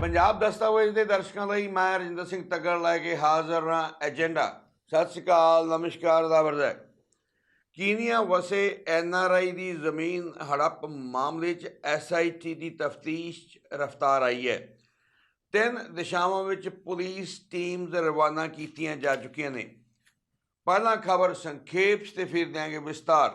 ਪੰਜਾਬ ਦਸਤਾਵੇਜ਼ ਦੇ ਦਰਸ਼ਕਾਂ ਲਈ ਮੈਂ ਰਜਿੰਦਰ ਸਿੰਘ ਤੱਗੜ ਲੈ ਕੇ ਹਾਜ਼ਰ ਹਾਂ ਏਜੰਡਾ। ਸਤਿ ਸ਼੍ਰੀ ਅਕਾਲ, ਨਮਸਕਾਰ ਦਾ ਵਰਦਾ ਕੀਨੀਆ ਵਸੇ ਆਈ ਦੀ ਜ਼ਮੀਨ ਹੜੱਪ ਮਾਮਲੇ 'ਚ ਐੱਸ ਆਈ ਟੀ ਦੀ ਤਫਤੀਸ਼ ਰਫਤਾਰ ਆਈ ਹੈ। ਤਿੰਨ ਦਿਸ਼ਾਵਾਂ ਵਿੱਚ ਪੁਲਿਸ ਟੀਮਜ਼ ਰਵਾਨਾ ਕੀਤੀਆਂ ਜਾ ਚੁੱਕੀਆਂ ਨੇ। ਪਹਿਲਾਂ ਖਬਰ ਸੰਖੇਪ ਤੇ ਫਿਰ ਦਿਆਂਗੇ ਵਿਸਤਾਰ।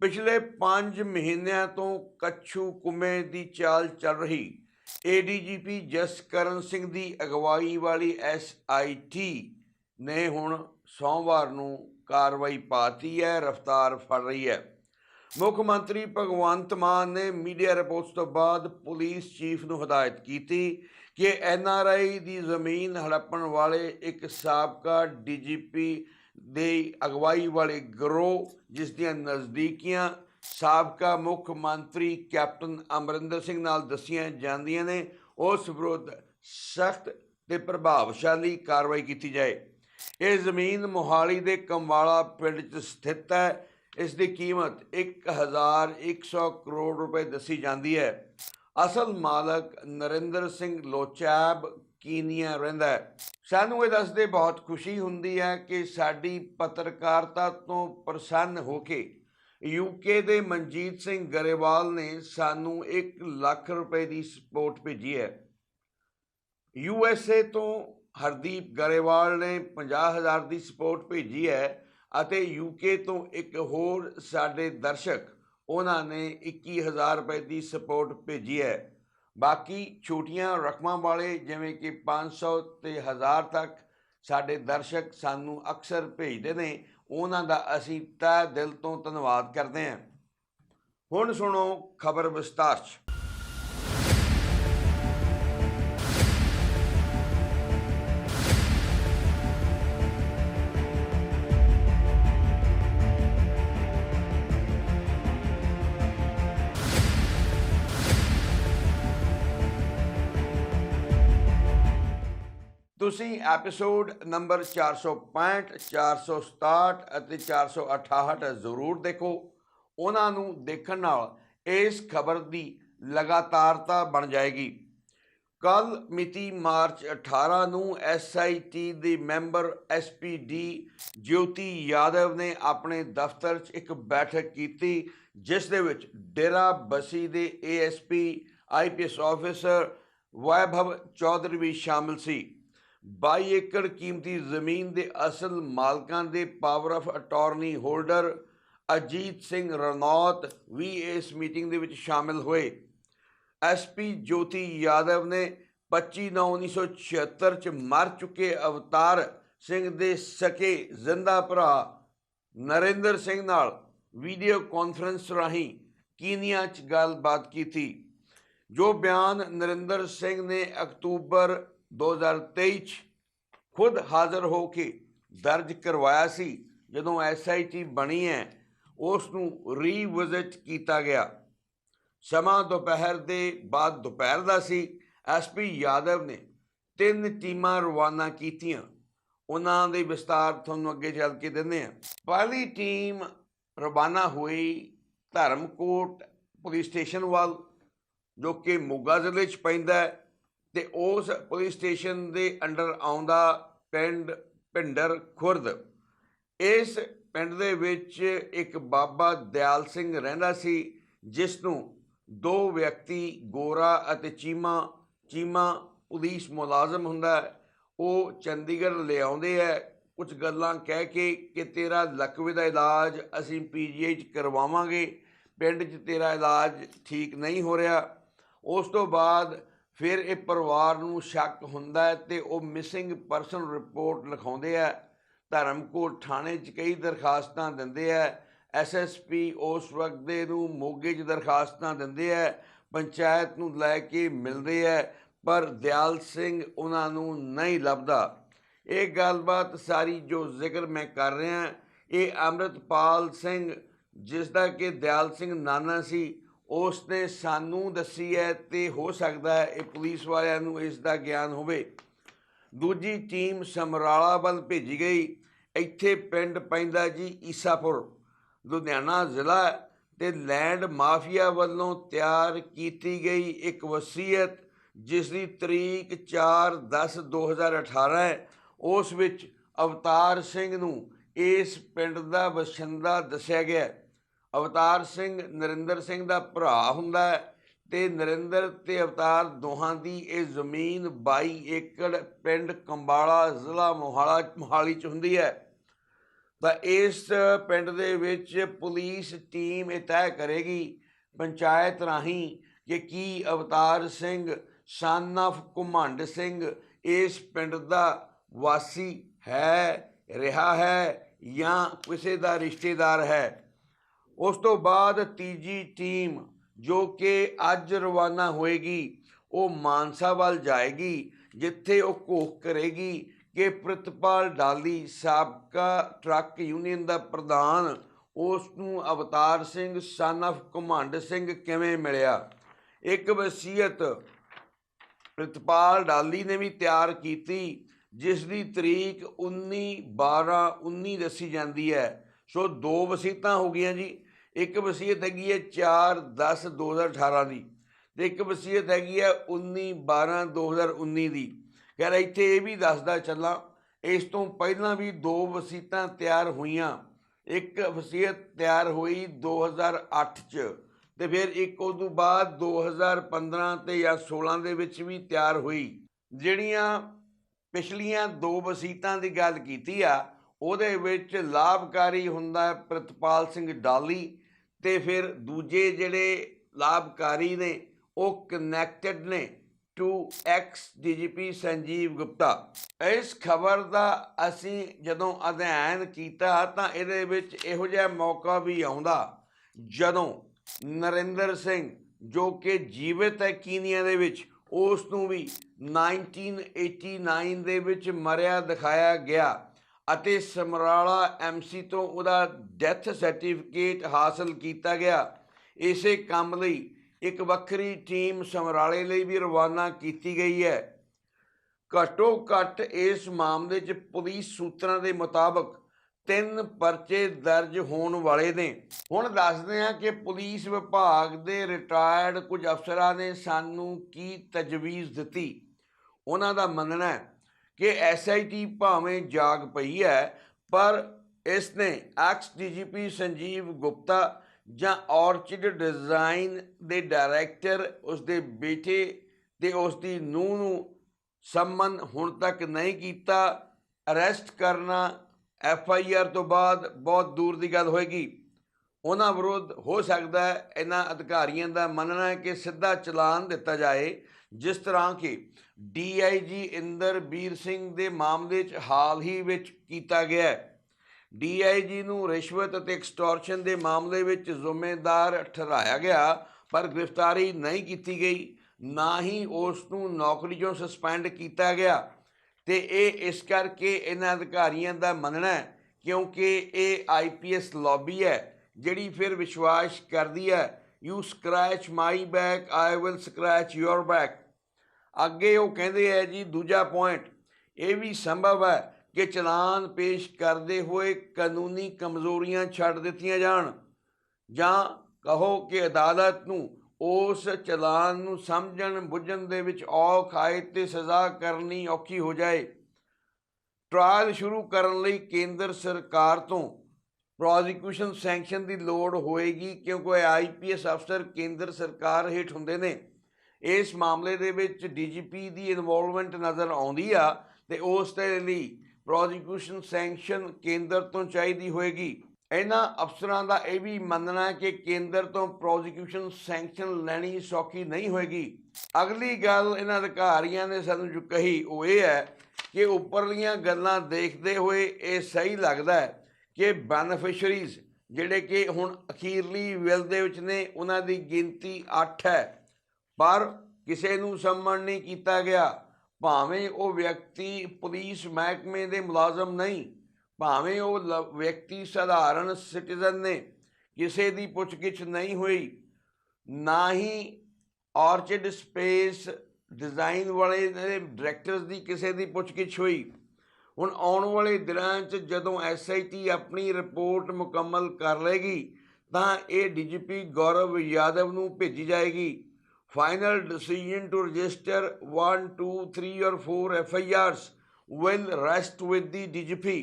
ਪਿਛਲੇ 5 ਮਹੀਨਿਆਂ ਤੋਂ ਕੱਛੂ ਕੁਮੇ ਦੀ ਚਾਲ ਚੱਲ ਰਹੀ ਏਡੀਜੀਪੀ ਜਸਕਰਨ ਸਿੰਘ ਦੀ ਅਗਵਾਈ ਵਾਲੀ ਐਸਆਈਟੀ ਨੇ ਹੁਣ ਸੋਮਵਾਰ ਨੂੰ ਕਾਰਵਾਈ ਪਾਤੀ ਹੈ, ਰਫਤਾਰ ਫੜ ਰਹੀ ਹੈ। ਮੁੱਖ ਮੰਤਰੀ ਭਗਵੰਤ ਮਾਨ ਨੇ ਮੀਡੀਆ ਰਿਪੋਰਟਸ ਤੋਂ ਬਾਅਦ ਪੁਲਿਸ ਚੀਫ ਨੂੰ ਹਦਾਇਤ ਕੀਤੀ ਕਿ ਐਨਆਰਆਈ ਦੀ ਜ਼ਮੀਨ ਹੜੱਪਣ ਵਾਲੇ ਇੱਕ ਸਾਬਕਾ ਡੀਜੀਪੀ ਦੇ ਅਗਵਾਈ ਵਾਲੇ ਗਰੋਹ, ਜਿਸ ਦੀਆਂ ਨਜ਼ਦੀਕੀਆਂ ਸਾਬਕਾ ਮੁੱਖ ਮੰਤਰੀ ਕੈਪਟਨ ਅਮਰਿੰਦਰ ਸਿੰਘ ਨਾਲ ਦੱਸੀਆਂ ਜਾਂਦੀਆਂ ਨੇ, ਉਸ ਵਿਰੁੱਧ ਸਖਤ ਤੇ ਪ੍ਰਭਾਵਸ਼ਾਲੀ ਕਾਰਵਾਈ ਕੀਤੀ ਜਾਏ। ਇਹ ਜ਼ਮੀਨ ਮੋਹਾਲੀ ਦੇ ਕੰਵਾਲਾ ਪਿੰਡ 'ਚ ਸਥਿਤ ਹੈ। ਇਸ ਦੀ ਕੀਮਤ 1100 ਕਰੋੜ ਰੁਪਏ ਦੱਸੀ ਜਾਂਦੀ ਹੈ। ਅਸਲ ਮਾਲਕ ਨਰਿੰਦਰ ਸਿੰਘ ਲੋਚਾਬ ਕੀਨੀਆ ਰਹਿੰਦਾ ਹੈ। ਸਾਨੂੰ ਇਹ ਦੱਸਦੇ ਬਹੁਤ ਖੁਸ਼ੀ ਹੁੰਦੀ ਹੈ ਕਿ ਸਾਡੀ ਪੱਤਰਕਾਰਤਾ ਤੋਂ ਪ੍ਰਸੰਨ ਹੋ ਕੇ ਯੂਕੇ ਦੇ ਮਨਜੀਤ ਸਿੰਘ ਗਰੇਵਾਲ ਨੇ ਸਾਨੂੰ 1 ਲੱਖ ਰੁਪਏ ਦੀ ਸਪੋਰਟ ਭੇਜੀ ਹੈ। ਯੂਐਸਏ ਤੋਂ ਹਰਦੀਪ ਗਰੇਵਾਲ ਨੇ 50000 ਦੀ ਸਪੋਰਟ ਭੇਜੀ ਹੈ ਅਤੇ ਯੂਕੇ ਤੋਂ ਇੱਕ ਹੋਰ ਸਾਡੇ ਦਰਸ਼ਕ, ਉਹਨਾਂ ਨੇ 21000 ਰੁਪਏ ਦੀ ਸਪੋਰਟ ਭੇਜੀ ਹੈ। ਬਾਕੀ ਛੋਟੀਆਂ ਰਕਮਾਂ ਵਾਲੇ ਜਿਵੇਂ ਕਿ 500 ਤੇ 1000 ਤੱਕ ਸਾਡੇ ਦਰਸ਼ਕ ਸਾਨੂੰ ਅਕਸਰ ਭੇਜਦੇ ਨੇ ਉਹਨਾਂ ਦਾ ਅਸੀਂ ਤਹਿ ਦਿਲ ਤੋਂ ਧੰਨਵਾਦ ਕਰਦੇ ਹਾਂ। ਹੁਣ ਸੁਣੋ ਖਬਰ ਵਿਸਤਾਰ 'ਚ। ਤੁਸੀਂ ਐਪੀਸੋਡ ਨੰਬਰ 465 467 ਅਤੇ 468 ਜ਼ਰੂਰ ਦੇਖੋ। ਉਹਨਾਂ ਨੂੰ ਦੇਖਣ ਨਾਲ ਇਸ ਖਬਰ ਦੀ ਲਗਾਤਾਰਤਾ ਬਣ ਜਾਏਗੀ। ਕੱਲ ਮਿਤੀ ਮਾਰਚ 18 ਨੂੰ ਐਸਆਈਟੀ ਦੇ ਮੈਂਬਰ ਐਸਪੀਡੀ ਜਯੋਤੀ ਯਾਦਵ ਨੇ ਆਪਣੇ ਦਫ਼ਤਰ 'ਚ ਇੱਕ ਬੈਠਕ ਕੀਤੀ, ਜਿਸ ਦੇ ਵਿੱਚ ਡੇਰਾ ਬਸੀ ਦੇ ASP IPS officer Vaibhav Chaudhary ਵੀ ਸ਼ਾਮਲ ਸੀ। 22 ਏਕੜ ਕੀਮਤੀ ਜ਼ਮੀਨ ਦੇ ਅਸਲ ਮਾਲਕਾਂ ਦੇ power of attorney holder Ajit Singh Ranaut ਵੀ ਇਸ ਮੀਟਿੰਗ ਦੇ ਵਿੱਚ ਸ਼ਾਮਿਲ ਹੋਏ। ਐਸਪੀ ਜੋਤੀ ਯਾਦਵ ਨੇ 25/9/1976 ਚ ਮਰ ਚੁੱਕੇ ਅਵਤਾਰ ਸਿੰਘ ਦੇ ਸਕੇ ਜ਼ਿੰਦਾ ਭਰਾ ਨਰਿੰਦਰ ਸਿੰਘ ਨਾਲ ਵੀਡੀਓ ਕਾਨਫਰੰਸ ਰਾਹੀਂ ਕੀਨੀਆ ਚ ਗੱਲਬਾਤ ਕੀਤੀ। ਜੋ ਬਿਆਨ ਨਰਿੰਦਰ ਸਿੰਘ ਨੇ ਅਕਤੂਬਰ 2023 ਚ ਖੁਦ ਹਾਜ਼ਰ ਹੋ ਕੇ ਦਰਜ ਕਰਵਾਇਆ ਸੀ। ਜਦੋਂ ਐਸਆਈਟੀ ਬਣੀ ਹੈ ਉਸ ਨੂੰ ਰੀਵਿਜ਼ਿਟ ਕੀਤਾ ਗਿਆ। ਸਮਾਂ ਦੁਪਹਿਰ ਦੇ ਬਾਅਦ ਦੁਪਹਿਰ ਦਾ ਸੀ। ਐਸਪੀ ਯਾਦਵ ਨੇ ਤਿੰਨ ਟੀਮਾਂ ਰਵਾਨਾ ਕੀਤੀਆਂ। ਉਹਨਾਂ ਦੇ ਵਿਸਤਾਰ ਤੁਹਾਨੂੰ ਅੱਗੇ ਚੱਲ ਕੇ ਦਿੰਦੇ ਆ ਪਹਿਲੀ ਟੀਮ ਰਵਾਨਾ ਹੋਈ ਧਰਮਕੋਟ ਪੁਲਿਸ ਸਟੇਸ਼ਨ ਵੱਲ, ਜੋ ਕਿ ਮੋਗਾ ਜ਼ਿਲ੍ਹੇ 'ਚ ਪੈਂਦਾ ਹੈ। ਤੇ ਉਸ ਪੁਲਿਸ ਸਟੇਸ਼ਨ ਦੇ ਅੰਡਰ ਆਉਂਦਾ ਪਿੰਡ ਭਿੰਡਰ ਖੁਰਦ। ਇਸ ਪਿੰਡ ਦੇ ਵਿੱਚ ਇੱਕ ਬਾਬਾ ਦਿਆਲ ਸਿੰਘ ਰਹਿੰਦਾ ਸੀ ਜਿਸ ਨੂੰ ਦੋ ਵਿਅਕਤੀ ਗੋਰਾ ਅਤੇ ਚੀਮਾ ਚੀਮਾ ਪੁਲਿਸ ਮੁਲਾਜ਼ਮ ਹੁੰਦਾ ਉਹ ਚੰਡੀਗੜ੍ਹ ਲਿਆਉਂਦੇ ਹੈ। ਕੁਝ ਗੱਲਾਂ ਕਹਿ ਕੇ ਕਿ ਤੇਰਾ ਲਕਵੇ ਦਾ ਇਲਾਜ ਅਸੀਂ ਪੀਜੀਆਈ ਚ ਕਰਵਾਵਾਂਗੇ, ਪਿੰਡ 'ਚ ਤੇਰਾ ਇਲਾਜ ਠੀਕ ਨਹੀਂ ਹੋ ਰਿਹਾ। ਉਸ ਤੋਂ ਬਾਅਦ ਫਿਰ ਇਹ ਪਰਿਵਾਰ ਨੂੰ ਸ਼ੱਕ ਹੁੰਦਾ ਹੈ ਤੇ ਉਹ ਮਿਸਿੰਗ ਪਰਸਨ ਰਿਪੋਰਟ ਲਿਖਾਉਂਦੇ ਆ। ਧਰਮਕੋਟ ਥਾਣੇ 'ਚ ਕਈ ਦਰਖਾਸਤਾਂ ਦਿੰਦੇ ਆ। ਐਸਐਸਪੀ ਉਸ ਵਕਤ ਦੇ ਨੂੰ ਮੋਗੇ 'ਚ ਦਰਖਾਸਤਾਂ ਦਿੰਦੇ ਆ। ਪੰਚਾਇਤ ਨੂੰ ਲੈ ਕੇ ਮਿਲਦੇ ਆ, ਪਰ ਦਿਆਲ ਸਿੰਘ ਉਹਨਾਂ ਨੂੰ ਨਹੀਂ ਲੱਭਦਾ। ਇਹ ਗੱਲਬਾਤ ਸਾਰੀ ਜੋ ਜ਼ਿਕਰ ਮੈਂ ਕਰ ਰਿਹਾ, ਇਹ ਅੰਮ੍ਰਿਤਪਾਲ ਸਿੰਘ ਜਿਸ ਦਾ ਕਿ ਦਿਆਲ ਸਿੰਘ ਨਾਨਾ ਸੀ ਉਸ ਨੇ ਸਾਨੂੰ ਦੱਸੀ ਹੈ ਤੇ ਹੋ ਸਕਦਾ ਹੈ ਇਹ ਪੁਲਿਸ ਵਾਲਿਆਂ ਨੂੰ ਇਸ ਦਾ ਗਿਆਨ ਹੋਵੇ। ਦੂਜੀ ਟੀਮ ਸਮਰਾਲਾ ਵੱਲ ਭੇਜੀ ਗਈ। ਇੱਥੇ ਪਿੰਡ ਪੈਂਦਾ ਜੀ ਈਸਾਪੁਰ, ਲੁਧਿਆਣਾ ਜ਼ਿਲ੍ਹਾ ਹੈ ਤੇ ਲੈਂਡ ਮਾਫੀਆ ਵੱਲੋਂ ਤਿਆਰ ਕੀਤੀ ਗਈ ਇੱਕ ਵਸੀਅਤ ਜਿਸ ਦੀ ਤਰੀਕ 4/10/2018 ਹੈ। ਉਸ ਵਿੱਚ ਅਵਤਾਰ ਸਿੰਘ ਨੂੰ ਇਸ ਪਿੰਡ ਦਾ ਵਸਿੰਦਾ ਦੱਸਿਆ ਗਿਆ ਅਵਤਾਰ ਸਿੰਘ ਨਰਿੰਦਰ ਸਿੰਘ ਦਾ ਭਰਾ ਹੁੰਦਾ ਹੈ ਤੇ ਨਰਿੰਦਰ ਤੇ ਅਵਤਾਰ ਦੋਹਾਂ ਦੀ ਇਹ ਜ਼ਮੀਨ 22 ਏਕੜ ਪਿੰਡ ਕੰਬਾਲਾ ਜ਼ਿਲ੍ਹਾ ਮੋਹਾਲਾ ਮੋਹਾਲੀ ਚ ਹੁੰਦੀ ਹੈ। ਤਾਂ ਇਸ ਪਿੰਡ ਦੇ ਵਿੱਚ ਪੁਲਿਸ ਟੀਮ ਇਹ ਤੈਅ ਕਰੇਗੀ ਪੰਚਾਇਤ ਰਾਹੀਂ ਕਿ ਕੀ ਅਵਤਾਰ ਸਿੰਘ ਸਨ of ਘੁਮੰਡ ਸਿੰਘ ਇਸ ਪਿੰਡ ਦਾ ਵਾਸੀ ਹੈ, ਰਿਹਾ ਹੈ ਜਾਂ ਕਿਸੇ ਦਾ ਰਿਸ਼ਤੇਦਾਰ ਹੈ। ਉਸ ਤੋਂ ਬਾਅਦ ਤੀਜੀ ਟੀਮ ਜੋ ਕਿ ਅੱਜ ਰਵਾਨਾ ਹੋਏਗੀ, ਉਹ ਮਾਨਸਾ ਵੱਲ ਜਾਏਗੀ, ਜਿੱਥੇ ਉਹ ਘੋਖ ਕਰੇਗੀ ਕਿ ਪ੍ਰਿਤਪਾਲ ਡਾਲੀ ਸਾਬਕਾ ਟਰੱਕ ਯੂਨੀਅਨ ਦਾ ਪ੍ਰਧਾਨ ਉਸ ਨੂੰ ਅਵਤਾਰ ਸਿੰਘ ਸਨ of ਘੁਮੰਡ ਸਿੰਘ ਕਿਵੇਂ ਮਿਲਿਆ? ਇੱਕ ਵਸੀਅਤ ਪ੍ਰਿਤਪਾਲ ਡਾਲੀ ਨੇ ਵੀ ਤਿਆਰ ਕੀਤੀ ਜਿਸ ਦੀ ਤਰੀਕ 19 12 19 ਦੱਸੀ ਜਾਂਦੀ ਹੈ। ਸੋ ਦੋ ਵਸੀਤਾਂ ਹੋ ਗਈਆਂ ਜੀ। ਇੱਕ ਵਸੀਅਤ ਹੈਗੀ ਹੈ 4 10 2018 ਦੀ ਤੇ ਇੱਕ ਵਸੀਅਤ ਹੈਗੀ ਹੈ 19 12 2019 ਦੀ। ਖੈਰ, ਇੱਥੇ ਇਹ ਵੀ ਦੱਸਦਾ ਚੱਲਾਂ, ਇਸ ਤੋਂ ਪਹਿਲਾਂ ਵੀ ਦੋ ਵਸੀਤਾਂ ਤਿਆਰ ਹੋਈਆਂ। ਇੱਕ ਵਸੀਅਤ ਤਿਆਰ ਹੋਈ 2008 ਚ ਤੇ ਫਿਰ ਇੱਕ ਉਸ ਤੋਂ ਬਾਅਦ 2015 ਤੇ ਜਾਂ 16 ਦੇ ਵਿੱਚ ਵੀ ਤਿਆਰ ਹੋਈ। ਜਿਹੜੀਆਂ ਪਿਛਲੀਆਂ ਦੋ ਵਸੀਤਾਂ ਦੀ ਗੱਲ ਕੀਤੀ ਆ, ਉਹਦੇ ਵਿੱਚ ਲਾਭਕਾਰੀ ਹੁੰਦਾ ਹੈ ਪ੍ਰਿਤਪਾਲ ਸਿੰਘ ਡਾਲੀ ਤੇ ਫਿਰ ਦੂਜੇ ਜਿਹੜੇ ਲਾਭਕਾਰੀ ਨੇ, ਉਹ ਕਨੈਕਟਡ ਨੇ to ex DGP Sanjeev Gupta. ਇਸ ਖਬਰ ਦਾ ਅਸੀਂ ਜਦੋਂ ਅਧਿਐਨ ਕੀਤਾ ਤਾਂ ਇਹਦੇ ਵਿੱਚ ਇਹੋ ਜਿਹਾ ਮੌਕਾ ਵੀ ਆਉਂਦਾ, ਜਦੋਂ ਨਰਿੰਦਰ ਸਿੰਘ, ਜੋ ਕਿ ਜੀਵਿਤ ਹੈ ਕੀਨੀਆ ਦੇ ਵਿੱਚ, ਉਸ ਨੂੰ ਵੀ 1989 ਦੇ ਵਿੱਚ ਮਰਿਆ ਦਿਖਾਇਆ ਗਿਆ। ਅਤੇ ਸਮਰਾਲਾ ਐਮਸੀ ਤੋਂ ਉਹਦਾ ਡੈਥ ਸਰਟੀਫਿਕੇਟ ਹਾਸਲ ਕੀਤਾ ਗਿਆ। ਇਸੇ ਕੰਮ ਲਈ ਇੱਕ ਵੱਖਰੀ ਟੀਮ ਸਮਰਾਲੇ ਲਈ ਵੀ ਰਵਾਨਾ ਕੀਤੀ ਗਈ ਹੈ। ਘੱਟੋ ਘੱਟ ਇਸ ਮਾਮਲੇ 'ਚ ਪੁਲਿਸ ਸੂਤਰਾਂ ਦੇ ਮੁਤਾਬਕ ਤਿੰਨ ਪਰਚੇ ਦਰਜ ਹੋਣ ਵਾਲੇ ਨੇ। ਹੁਣ ਦੱਸਦੇ ਹਾਂ ਕਿ ਪੁਲਿਸ ਵਿਭਾਗ ਦੇ ਰਿਟਾਇਰਡ ਕੁਝ ਅਫਸਰਾਂ ਨੇ ਸਾਨੂੰ ਕੀ ਤਜਵੀਜ਼ ਦਿੱਤੀ। ਉਹਨਾਂ ਦਾ ਮੰਨਣਾ ਹੈ ਕਿ ਐਸਆਈਟੀ ਭਾਵੇਂ ਜਾਗ ਪਈ ਹੈ, ਪਰ ਇਸ ਨੇ ਐਕਸ ਡੀਜੀਪੀ ਸੰਜੀਵ ਗੁਪਤਾ ਜਾਂ ਔਰਚਿਡ ਡਿਜ਼ਾਈਨ ਦੇ ਡਾਇਰੈਕਟਰ ਉਸ ਦੇ ਬੇਟੇ ਤੇ ਉਸ ਦੀ ਨੂੰਹ ਨੂੰ ਸੰਮਨ ਹੁਣ ਤੱਕ ਨਹੀਂ ਕੀਤਾ। ਅਰੈਸਟ ਕਰਨਾ ਐਫ ਆਈ ਆਰ ਤੋਂ ਬਾਅਦ ਬਹੁਤ ਦੂਰ ਦੀ ਗੱਲ ਹੋਏਗੀ। ਉਹਨਾਂ ਵਿਰੁੱਧ ਹੋ ਸਕਦਾ ਹੈ ਇਹਨਾਂ ਅਧਿਕਾਰੀਆਂ ਦਾ ਮੰਨਣਾ ਹੈ ਕਿ ਸਿੱਧਾ ਚਲਾਨ ਦਿੱਤਾ ਜਾਏ, ਜਿਸ ਤਰ੍ਹਾਂ ਕਿ ਡੀਆਈਜੀ ਇੰਦਰਬੀਰ ਸਿੰਘ ਦੇ ਮਾਮਲੇ 'ਚ ਹਾਲ ਹੀ ਵਿੱਚ ਕੀਤਾ ਗਿਆ ਹੈ। ਡੀਆਈਜੀ ਨੂੰ ਰਿਸ਼ਵਤ ਅਤੇ ਐਕਸਟੋਰਸ਼ਨ ਦੇ ਮਾਮਲੇ ਵਿੱਚ ਜ਼ਿੰਮੇਦਾਰ ਠਹਿਰਾਇਆ ਗਿਆ, ਪਰ ਗ੍ਰਿਫਤਾਰੀ ਨਹੀਂ ਕੀਤੀ ਗਈ, ਨਾ ਹੀ ਉਸ ਨੂੰ ਨੌਕਰੀ 'ਚੋਂ ਸਸਪੈਂਡ ਕੀਤਾ ਗਿਆ। ਤੇ ਇਹ ਇਸ ਕਰਕੇ ਇਹਨਾਂ ਅਧਿਕਾਰੀਆਂ ਦਾ ਮੰਨਣਾ ਹੈ, ਕਿਉਂਕਿ ਇਹ ਆਈਪੀਐਸ ਲੌਬੀ ਹੈ। ਜਿਹੜੀ ਫਿਰ ਵਿਸ਼ਵਾਸ ਕਰਦੀ ਹੈ you scratch my back I will scratch your back ਅੱਗੇ ਉਹ ਕਹਿੰਦੇ ਹੈ ਜੀ, ਦੂਜਾ ਪੁਆਇੰਟ ਇਹ ਵੀ ਸੰਭਵ ਹੈ ਕਿ ਚਲਾਨ ਪੇਸ਼ ਕਰਦੇ ਹੋਏ ਕਾਨੂੰਨੀ ਕਮਜ਼ੋਰੀਆਂ ਛੱਡ ਦਿੱਤੀਆਂ ਜਾਣ, ਜਾਂ ਕਹੋ ਕਿ ਅਦਾਲਤ ਨੂੰ ਉਸ ਚਲਾਨ ਨੂੰ ਸਮਝਣ ਬੁੱਝਣ ਦੇ ਵਿੱਚ ਔਖ ਆਏ ਤੇ ਸਜ਼ਾ ਕਰਨੀ ਔਖੀ ਹੋ ਜਾਏ। ਟ੍ਰਾਇਲ ਸ਼ੁਰੂ ਕਰਨ ਲਈ ਕੇਂਦਰ ਸਰਕਾਰ ਤੋਂ ਪ੍ਰੋਸੀਕਿਊਸ਼ਨ ਸੈਂਕਸ਼ਨ ਦੀ ਲੋੜ ਹੋਏਗੀ ਕਿਉਂਕਿ ਆਈਪੀਐਸ ਅਫਸਰ ਕੇਂਦਰ ਸਰਕਾਰ ਹੇਠ ਹੁੰਦੇ ਨੇ। ਇਸ ਮਾਮਲੇ ਦੇ ਵਿੱਚ ਡੀਜੀਪੀ ਦੀ ਇਨਵੋਲਵਮੈਂਟ ਨਜ਼ਰ ਆਉਂਦੀ ਆ ਤੇ ਉਸ ਦੇ ਲਈ ਪ੍ਰੋਸੀਕਿਊਸ਼ਨ ਸੈਂਕਸ਼ਨ ਕੇਂਦਰ ਤੋਂ ਚਾਹੀਦੀ ਹੋਏਗੀ। ਇਹਨਾਂ ਅਫਸਰਾਂ ਦਾ ਇਹ ਵੀ ਮੰਨਣਾ ਹੈ ਕਿ ਕੇਂਦਰ ਤੋਂ ਪ੍ਰੋਸੀਕਿਊਸ਼ਨ ਸੈਂਕਸ਼ਨ ਲੈਣੀ ਸੌਖੀ ਨਹੀਂ ਹੋਏਗੀ। ਅਗਲੀ ਗੱਲ ਇਹਨਾਂ ਅਧਿਕਾਰੀਆਂ ਨੇ ਸਾਨੂੰ ਜੋ ਕਹੀ ਉਹ ਇਹ ਹੈ ਕਿ ਉੱਪਰਲੀਆਂ ਗੱਲਾਂ ਦੇਖਦੇ ਹੋਏ ਇਹ ਸਹੀ ਲੱਗਦਾ ਹੈ ਕਿ ਬੈਨੀਫੀਸ਼ੀਅਰੀਜ਼ ਜਿਹੜੇ ਕਿ ਹੁਣ ਅਖੀਰਲੀ ਵਿਲ ਦੇ ਵਿੱਚ ਨੇ, ਉਹਨਾਂ ਦੀ ਗਿਣਤੀ 8 ਹੈ। ਪਰ ਕਿਸੇ ਨੂੰ ਸੰਮਣ ਨਹੀਂ ਕੀਤਾ ਗਿਆ। ਭਾਵੇਂ ਉਹ ਵਿਅਕਤੀ ਪੁਲਿਸ ਮਹਿਕਮੇ ਦੇ ਮੁਲਾਜ਼ਮ ਨਹੀਂ, ਭਾਵੇਂ ਉਹ ਲ- ਵਿਅਕਤੀ ਸਧਾਰਨ ਸਿਟੀਜ਼ਨ ਨੇ, ਕਿਸੇ ਦੀ ਪੁੱਛਗਿੱਛ ਨਹੀਂ ਹੋਈ। ਨਾ ਹੀ ਆਰਚਿਡ ਸਪੇਸ ਡਿਜ਼ਾਈਨ ਵਾਲੇ ਦੇ ਡਾਇਰੈਕਟਰਸ ਦੀ ਕਿਸੇ ਦੀ ਪੁੱਛਗਿੱਛ ਹੋਈ। ਹੁਣ ਆਉਣ ਵਾਲੇ ਦਿਨਾਂ 'ਚ ਜਦੋਂ ਐਸਆਈਟੀ ਆਪਣੀ ਰਿਪੋਰਟ ਮੁਕੰਮਲ ਕਰ ਲੇਗੀ ਤਾਂ ਇਹ ਡੀਜੀਪੀ ਗੌਰਵ ਯਾਦਵ ਨੂੰ ਭੇਜੀ ਜਾਏਗੀ। Final decision to register 1 2 3 or 4 FIRs will rest with the DGP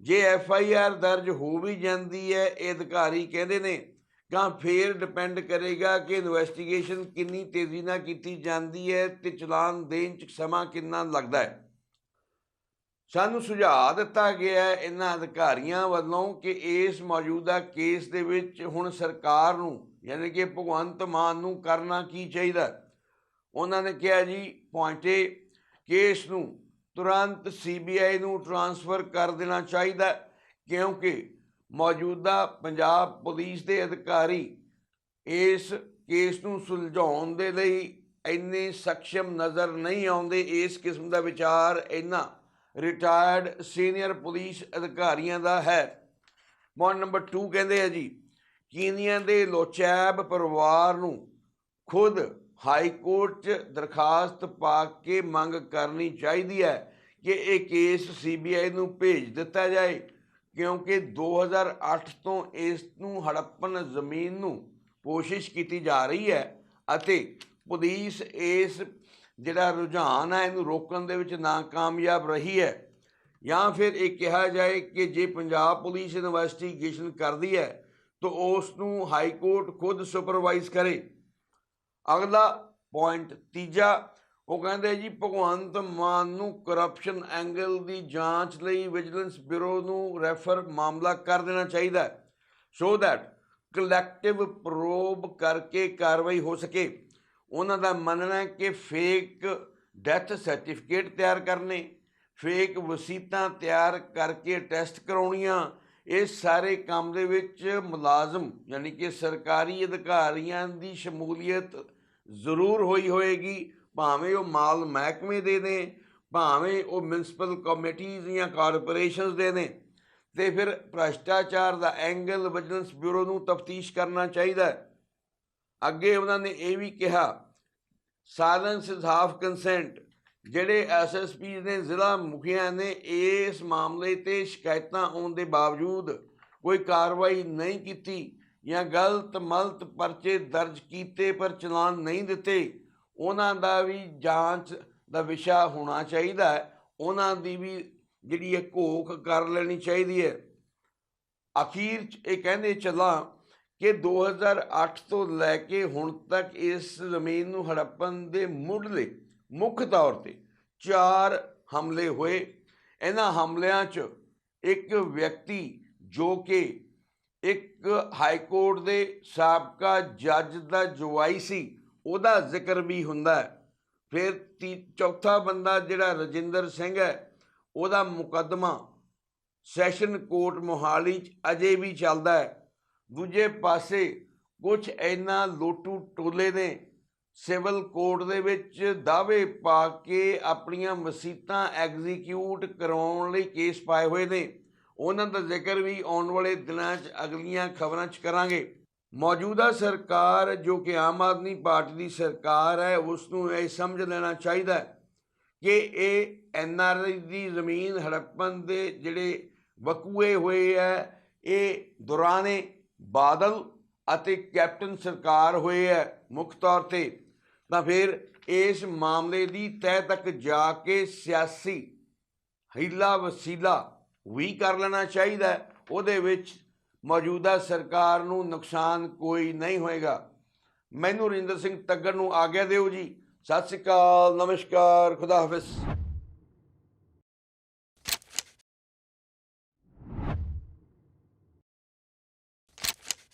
ਜੇ ਐਫ ਆਈ ਆਰ ਦਰਜ ਹੋ ਵੀ ਜਾਂਦੀ ਹੈ, ਇਹ ਅਧਿਕਾਰੀ ਕਹਿੰਦੇ ਨੇ, ਤਾਂ ਫੇਰ ਡਿਪੈਂਡ ਕਰੇਗਾ ਕਿ ਇਨਵੈਸਟੀਗੇਸ਼ਨ ਕਿੰਨੀ ਤੇਜ਼ੀ ਨਾਲ ਕੀਤੀ ਜਾਂਦੀ ਹੈ ਤੇ ਚਲਾਨ ਦੇਣ ਚ ਸਮਾਂ ਕਿੰਨਾ ਲੱਗਦਾ ਹੈ। ਸਾਨੂੰ ਸੁਝਾਅ ਦਿੱਤਾ ਗਿਆ ਇਹਨਾਂ ਅਧਿਕਾਰੀਆਂ ਵੱਲੋਂ ਕਿ ਇਸ ਮੌਜੂਦਾ ਕੇਸ ਦੇ ਵਿੱਚ ਹੁਣ ਸਰਕਾਰ ਨੂੰ, ਯਾਨੀ ਕਿ ਭਗਵੰਤ ਮਾਨ ਨੂੰ ਕਰਨਾ ਕੀ ਚਾਹੀਦਾ? ਉਹਨਾਂ ਨੇ ਕਿਹਾ ਜੀ ਪੁਆਇੰਟੇ ਕੇਸ ਨੂੰ ਤੁਰੰਤ ਸੀਬੀਆਈ ਨੂੰ ਟ੍ਰਾਂਸਫਰ ਕਰ ਦੇਣਾ ਚਾਹੀਦਾ ਕਿਉਂਕਿ ਮੌਜੂਦਾ ਪੰਜਾਬ ਪੁਲਿਸ ਦੇ ਅਧਿਕਾਰੀ ਇਸ ਕੇਸ ਨੂੰ ਸੁਲਝਾਉਣ ਦੇ ਲਈ ਇੰਨੇ ਸક્ષਮ ਨਜ਼ਰ ਨਹੀਂ ਆਉਂਦੇ, ਇਸ ਕਿਸਮ ਦਾ ਵਿਚਾਰ ਇਹਨਾਂ ਰਿਟਾਇਰਡ ਸੀਨੀਅਰ ਪੁਲਿਸ ਅਧਿਕਾਰੀਆਂ ਦਾ ਹੈ। ਪੁਆਇੰਟ ਨੰਬਰ 2 ਕਹਿੰਦੇ ਆ ਜੀ, ਕੀਨੀਆ ਦੇ ਲੋਚੈਬ ਪਰਿਵਾਰ ਨੂੰ ਖੁਦ ਹਾਈ ਕੋਰਟ 'ਚ ਦਰਖਾਸਤ ਪਾ ਕੇ ਮੰਗ ਕਰਨੀ ਚਾਹੀਦੀ ਹੈ ਕਿ ਇਹ ਕੇਸ ਸੀਬੀਆਈ ਨੂੰ ਭੇਜ ਦਿੱਤਾ ਜਾਏ, ਕਿਉਂਕਿ 2008 ਤੋਂ ਇਸ ਨੂੰ ਹੜੱਪਣ ਜ਼ਮੀਨ ਨੂੰ ਕੋਸ਼ਿਸ਼ ਕੀਤੀ ਜਾ ਰਹੀ ਹੈ ਅਤੇ ਪੁਲਿਸ ਇਸ ਜਿਹੜਾ ਰੁਝਾਨ ਹੈ ਇਹਨੂੰ ਰੋਕਣ ਦੇ ਵਿੱਚ ਨਾਕਾਮਯਾਬ ਰਹੀ ਹੈ। ਜਾਂ ਫਿਰ ਇਹ ਕਿਹਾ ਜਾਏ ਕਿ ਜੇ ਪੰਜਾਬ ਪੁਲਿਸ ਇਨਵੈਸਟੀਗੇਸ਼ਨ ਕਰਦੀ ਹੈ, ਤਾਂ ਉਸ ਨੂੰ ਹਾਈ ਕੋਰਟ ਖੁਦ ਸੁਪਰਵਾਈਜ਼ ਕਰੇ। ਅਗਲਾ ਪੁਆਇੰਟ ਤੀਜਾ, ਉਹ ਕਹਿੰਦੇ ਜੀ, ਭਗਵੰਤ ਮਾਨ ਨੂੰ ਕਰਪਸ਼ਨ ਐਂਗਲ ਦੀ ਜਾਂਚ ਲਈ ਵਿਜੀਲੈਂਸ ਬਿਊਰੋ ਨੂੰ ਰੈਫਰ ਮਾਮਲਾ ਕਰ ਦੇਣਾ ਚਾਹੀਦਾ ਹੈ ਸੋ ਦੈਟ ਕਲੈਕਟਿਵ ਪ੍ਰੋਬ ਕਰਕੇ ਕਾਰਵਾਈ ਹੋ ਸਕੇ। ਉਹਨਾਂ ਦਾ ਮੰਨਣਾ ਹੈ ਕਿ ਫੇਕ ਡੈਥ ਸਰਟੀਫਿਕੇਟ ਤਿਆਰ ਕਰਨੇ ਫੇਕ ਵਸੀਤਾਂ ਤਿਆਰ ਕਰਕੇ ਟੈਸਟ ਕਰਾਉਣੀਆਂ, ਇਹ ਸਾਰੇ ਕੰਮ ਦੇ ਵਿੱਚ ਮੁਲਾਜ਼ਮ ਯਾਨੀ ਕਿ ਸਰਕਾਰੀ ਅਧਿਕਾਰੀਆਂ ਦੀ ਸ਼ਮੂਲੀਅਤ ਜ਼ਰੂਰ ਹੋਈ ਹੋਏਗੀ। ਭਾਵੇਂ ਉਹ ਮਾਲ ਮਹਿਕਮੇ ਦੇ ਨੇ, ਭਾਵੇਂ ਉਹ ਮਿਊਨਿਸਪਲ ਕਮੇਟੀਆਂ ਜਾਂ ਕਾਰਪੋਰੇਸ਼ਨਸ ਦੇ ਨੇ, ਤੇ ਫਿਰ ਭ੍ਰਸ਼ਟਾਚਾਰ ਦਾ ਐਂਗਲ ਵਿਜੀਲੈਂਸ ਬਿਊਰੋ ਨੂੰ ਤਫਤੀਸ਼ ਕਰਨਾ ਚਾਹੀਦਾ ਹੈ। ਅੱਗੇ ਉਹਨਾਂ ਨੇ ਇਹ ਵੀ ਕਿਹਾ ਸਾਇਲੈਂਸ ਇਜ਼ ਹਾਫ ਕੰਸੈਂਟ ਜਿਹੜੇ ਐਸਐਸਪੀ ਨੇ ਜ਼ਿਲ੍ਹਾ ਮੁਖੀਆਂ ਨੇ ਇਸ ਮਾਮਲੇ ਤੇ ਸ਼ਿਕਾਇਤਾਂ ਆਉਣ ਦੇ ਬਾਵਜੂਦ ਕੋਈ ਕਾਰਵਾਈ ਨਹੀਂ ਕੀਤੀ ਜਾਂ ਗਲਤ ਮਲਤ ਪਰਚੇ ਦਰਜ ਕੀਤੇ ਪਰ ਚਲਾਨ ਨਹੀਂ ਦਿੱਤੇ, ਉਹਨਾਂ ਦਾ ਵੀ ਜਾਂਚ ਦਾ ਵਿਸ਼ਾ ਹੋਣਾ ਚਾਹੀਦਾ ਹੈ। ਉਹਨਾਂ ਦੀ ਵੀ ਜਿਹੜੀ ਇਹ ਘੋਖ ਕਰ ਲੈਣੀ ਚਾਹੀਦੀ ਹੈ। ਅਖੀਰ ਇਹ ਕਹਿੰਦੇ ਚੱਲਾਂ ਕਿ 2008 ਤੋਂ ਲੈ ਕੇ ਹੁਣ ਤੱਕ ਇਸ ਜ਼ਮੀਨ ਨੂੰ ਹੜੱਪਣ ਦੇ ਮੁੱਢਲੇ ਮੁੱਖ ਤੌਰ ਤੇ ਚਾਰ ਹਮਲੇ ਹੋਏ। ਇਹਨਾਂ ਹਮਲਿਆਂ 'ਚ ਇੱਕ ਵਿਅਕਤੀ ਜੋ ਕਿ ਇੱਕ ਹਾਈ ਕੋਰਟ ਦੇ ਸਾਬਕਾ ਜੱਜ ਦਾ ਜਵਾਈ ਸੀ, ਉਹਦਾ ਜ਼ਿਕਰ ਵੀ ਹੁੰਦਾ ਹੈ। ਫਿਰ ਤੀ- ਚੌਥਾ ਬੰਦਾ ਜਿਹੜਾ ਰਜਿੰਦਰ ਸਿੰਘ ਹੈ, ਉਹਦਾ ਮੁਕੱਦਮਾ ਸੈਸ਼ਨ ਕੋਰਟ ਮੋਹਾਲੀ 'ਚ ਅਜੇ ਵੀ ਚੱਲਦਾ ਹੈ। ਦੂਜੇ ਪਾਸੇ ਕੁਝ ਇਹਨਾਂ ਲੋਟੂ ਟੋਲੇ ਨੇ, ਸਿਵਲ ਕੋਰਟ ਦੇ ਵਿੱਚ ਦਾਅਵੇ ਪਾ ਕੇ ਆਪਣੀਆਂ ਮਸੀਤਾਂ ਐਗਜ਼ੀਕਿਊਟ ਕਰਾਉਣ ਲਈ ਕੇਸ ਪਾਏ ਹੋਏ ਨੇ। ਉਹਨਾਂ ਦਾ ਜ਼ਿਕਰ ਵੀ ਆਉਣ ਵਾਲੇ ਦਿਨਾਂ 'ਚ ਅਗਲੀਆਂ ਖਬਰਾਂ 'ਚ ਕਰਾਂਗੇ। ਮੌਜੂਦਾ ਸਰਕਾਰ, ਜੋ ਕਿ ਆਮ ਆਦਮੀ ਪਾਰਟੀ ਦੀ ਸਰਕਾਰ ਹੈ ਉਸ ਨੂੰ ਇਹ ਸਮਝ ਲੈਣਾ ਚਾਹੀਦਾ ਕਿ ਇਹ ਐੱਨ ਆਰ ਆਈ ਦੀ ਜ਼ਮੀਨ ਹੜੱਪਣ ਦੇ ਜਿਹੜੇ ਵਕੂਏ ਹੋਏ ਹੈ, ਇਹ ਦੌਰਾਨੇ ਬਾਦਲ ਅਤੇ ਕੈਪਟਨ ਸਰਕਾਰ ਹੋਏ ਹੈ ਮੁੱਖ ਤੌਰ ਤੇ, ਤਾਂ ਫਿਰ ਇਸ ਮਾਮਲੇ ਦੀ ਤਹਿ ਤੱਕ ਜਾ ਕੇ ਸਿਆਸੀ ਹੀਲਾ ਵਸੀਲਾ ਵੀ ਕਰ ਲੈਣਾ ਚਾਹੀਦਾ ਉਹਦੇ ਵਿੱਚ ਮੌਜੂਦਾ ਸਰਕਾਰ ਨੂੰ ਨੁਕਸਾਨ ਕੋਈ ਨਹੀਂ ਹੋਏਗਾ। ਮੈਨੂੰ ਰਿੰਦਰ ਸਿੰਘ ਤੱਗੜ ਨੂੰ ਆਗਿਆ ਦਿਓ ਜੀ। ਸਤਿ ਸ਼੍ਰੀ ਅਕਾਲ, ਨਮਸਕਾਰ, ਖੁਦਾ ਹਾਫਿਜ਼।